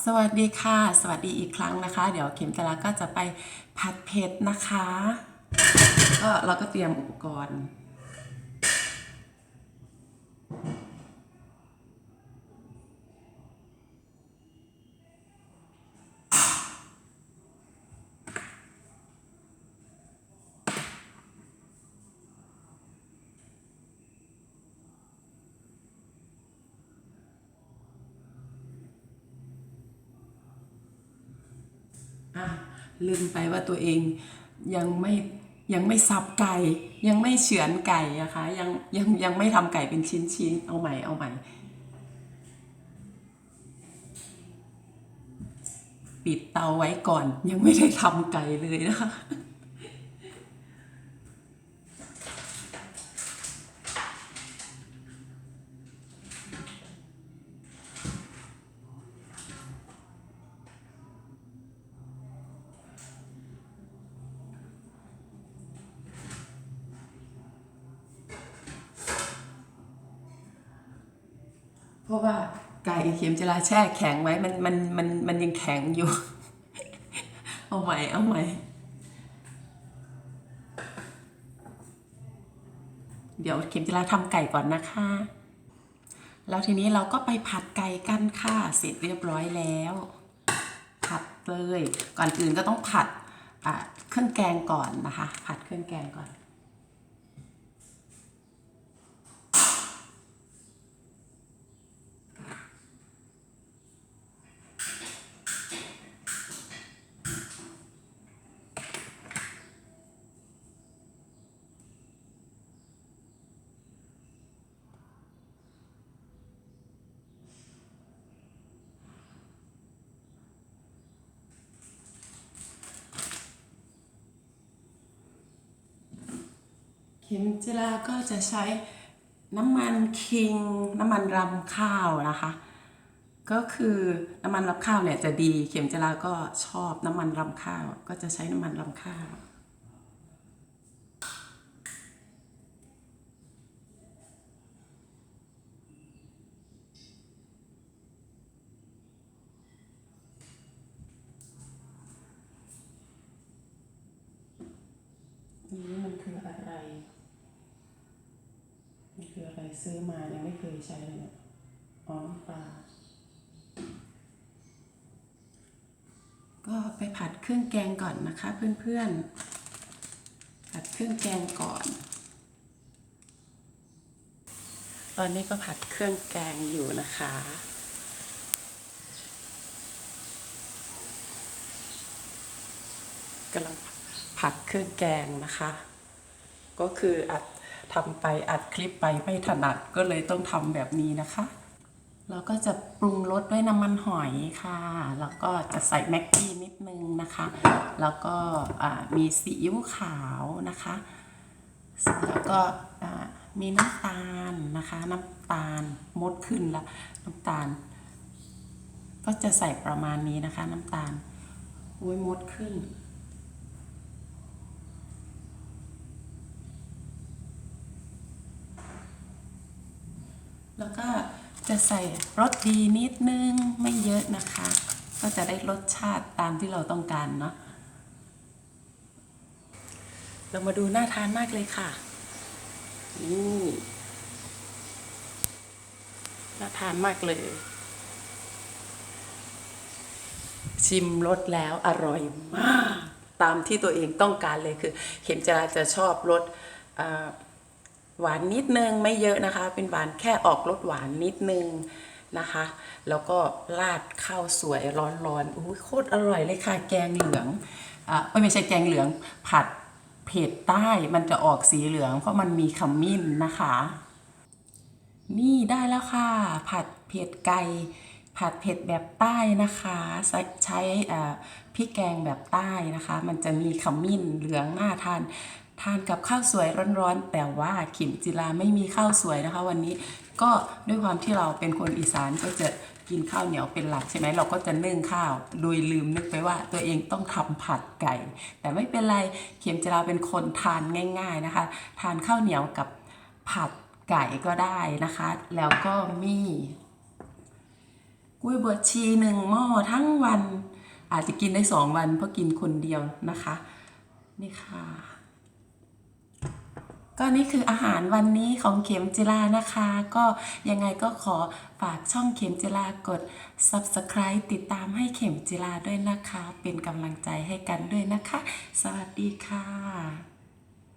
สวัสดีค่ะ สวัสดีอีกครั้งนะคะ เดี๋ยวเข็มตะลาก็จะไปผัดเผ็ดนะคะ ก็เราก็เตรียมอุปกรณ์ อะ ลืมไปว่าตัวเองยังไม่ยังไม่สับไก่ยังไม่เฉือนไก่นะคะยังยังยังไม่ทำไก่เป็นชิ้นชิ้นๆเอาใหม่เอาใหม่ปิดเตาไว้ก่อนยังไม่ได้ทำไก่เลยนะคะ ราะว่าไก่เข็มจราแช่แข็งไว้มันมันมันมันยังแข็งอยู่ เอาใหม่เอาใหม่เดี๋ยวเข็มจราทำไก่ก่อนนะคะ แล้วทีนี้เราก็ไปผัดไก่กันค่ะ เสร็จเรียบร้อยแล้ว ผัดเลย ก่อนอื่นก็ต้องผัดเครื่องแกงก่อนนะคะ ผัดเครื่องแกงก่อน เข็มจิราก็จะใช้น้ำมันคิง น้ำมันรำข้าวนะคะ ก็คือน้ำมันรำข้าวเนี่ยจะดี เข็มจิราก็ชอบน้ำมันรำข้าว ก็จะใช้น้ำมันรำข้าวนี่มันคืออะไร ซื้อมายังไม่เคยใช้เลยเนี่ยอ๋อปลาก็ไปผัดเครื่องแกงก่อนนะคะ เพื่อนๆ ผัดเครื่องแกงก่อน ตอนนี้ก็ผัดเครื่องแกงอยู่นะคะ กำลังผัดเครื่องแกงนะคะ ก็คืออัด ทำไปอัดคลิปไปไม่ถนัดก็เลยต้องทำแบบนี้นะคะเราก็จะปรุงรสด้วยน้ำมันหอยค่ะ แล้วก็จะใส่แม็กกี้นิดนึงนะคะ แล้วก็มีซีอิ๊วขาวนะคะ แล้วก็มีน้ำตาลนะคะ น้ำตาลมดขึ้นละน้ำตาล ก็จะใส่ประมาณนี้นะคะ น้ำตาลโอ้ยมดขึ้น แล้วก็จะใส่รสดีนิดนึงไม่เยอะนะคะ ก็จะได้รสชาติตามที่เราต้องการเนาะเรามาดูน่าทานมากเลยค่ะนี่น่าทานมากเลย ชิมรสแล้วอร่อยมาก ตามที่ตัวเองต้องการเลยคือ เข็มจะจะชอบรสอ่า หวานนิดนึงไม่เยอะนะคะ เป็นหวานแค่ออกรสหวานนิดนึงนะคะ แล้วก็ราดข้าวสวยร้อนๆอุ้ยโคตรอร่อยเลยค่ะ แกงเหลืองอะไม่ใช่แกงเหลืองผัดเผ็ดใต้มันจะออกสีเหลือง เพราะมันมีขมิ้นนะคะ นี่ได้แล้วค่ะ ผัดเผ็ดไก่ผัดเผ็ดแบบใต้นะคะ ใช้ใช้อ่พริกแกงแบบใต้นะคะ มันจะมีขมิ้นเหลืองน่าทาน ทานกับข้าวสวยร้อนๆ แต่ว่าขิมจิราไม่มีข้าวสวยนะคะ วันนี้ก็ด้วยความที่เราเป็นคนอีสานก็จะกินข้าวเหนียวเป็นหลักใช่ไหมเราก็จะนึ่งข้าว โดยลืมนึกไปว่าตัวเองต้องทำผัดไก่ แต่ไม่เป็นไรเข็มจิราเป็นคนทานง่าย ๆนะคะ ทานข้าวเหนียวกับผัดไก่ก็ได้นะคะ แล้วก็มีกล้ยบวชชีหนึ่งหม้อทั้งวัน อาจจะกินได้สองวันเพราะกินคนเดียวนะคะ นี่ค่ะ ก็นี่คืออาหารวันนี้ของเข็มจิลานะคะ ก็ยังไงก็ขอฝากช่องเข็มจิลากด subscribe ติดตามให้เข็มจิลาด้วยนะคะ เป็นกำลังใจให้กันด้วยนะคะ สวัสดีค่ะ